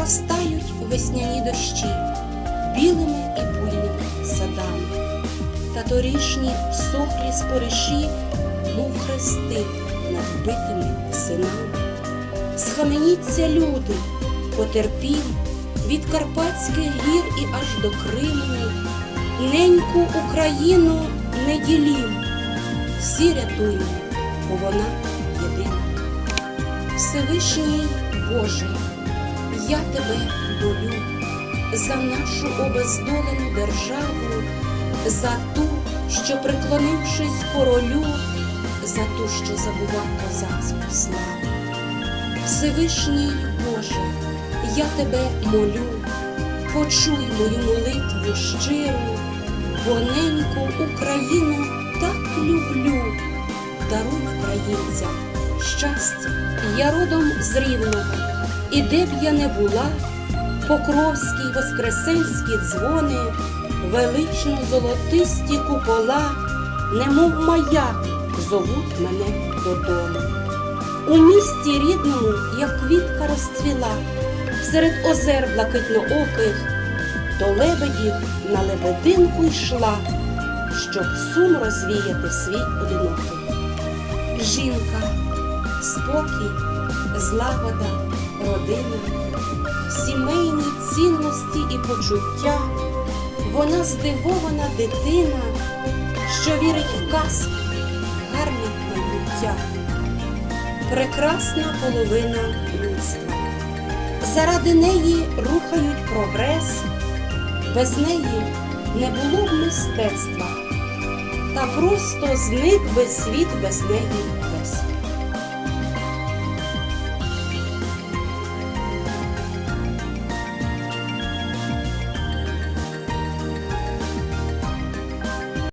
проростають весняні дощі білими і буйними садами, та торішні сохлі спориші, мов хрести над вбитими синами. Схаменіться, люди, потерпілі від Карпатських гір і аж до Криму, неньку Україну не ділім, всі рятуємо, бо вона єдина. Всевишній Боже, я тебе молю за нашу обездолену державу, за ту, що приклонившись королю, за ту, що забував козацьку славу. Всевишній Боже, я тебе молю, почуй мою молитву щиру, бо неньку Україну так люблю, даруй українцям щастя. Я родом з Рівного, і де б я не була, Покровські воскресенські дзвони, велично золотисті купола, немов маяк зовуть мене додому. У місті рідному, як квітка розцвіла, серед озер блакитнооких, до лебедів на лебединку йшла, щоб сум розвіяти свій одинокий. Жінка, спокій, злагода, родина, сімейні цінності і почуття, вона здивована дитина, що вірить в казку, гарне майбуття прекрасна половина людства. Заради неї рухають прогрес, без неї не було б мистецтва, та просто зник би світ без неї весь.